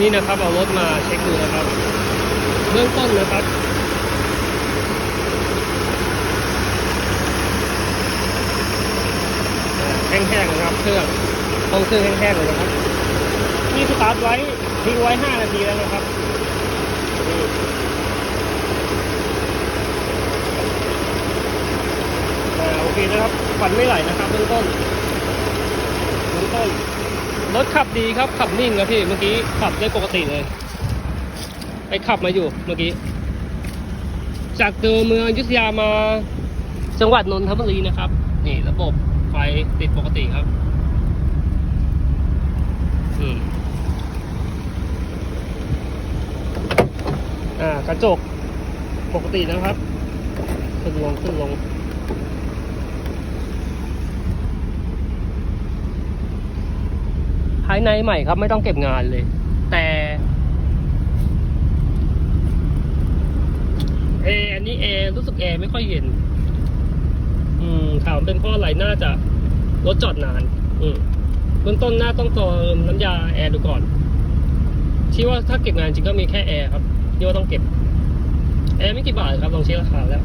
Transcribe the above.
นี่นะครับเอารถมาเช็คดูนะครับ เบื้องต้นนะครับแห้งๆนะครับ เครื่องต้องเครื่องแห้งๆเลยนะครับนี่สตาร์ทไว้ทิ้งไว้ 5 นาทีแล้วนะครับโอเคนะครับควันไม่ไหลนะครับเบื้องต้นเบื้องต้น รถขับดีครับ ขับนิ่งครับพี่เมื่อกี้ขับได้ปกติเลย ไปขับมาอยู่เมื่อกี้ จากตัวเมืองยุธยามาจังหวัดนนทบุรีนะครับ นี่ระบบไฟติดปกติครับอืมอ่ากระจกปกตินะครับ ขึ้นลงขึ้นลงายในใหม่ครับ ไม่ต้องเก็บงานเลย แต่เอร์อันนี้แอร์รู้สึกแอร์ไม่ค่อยเย็น อืมถามเป็นเพราะอะไรน่าจะรถจอดนาน อืมเบื้องต้นน่าต้องเติมน้ำยาแอร์ดูก่อน ที่ว่าถ้าเก็บงานจริงก็มีแค่แอร์ครับที่ว่าต้องเก็บ แอร์ไม่กี่บาทครับลองเช็คราคาแล้ว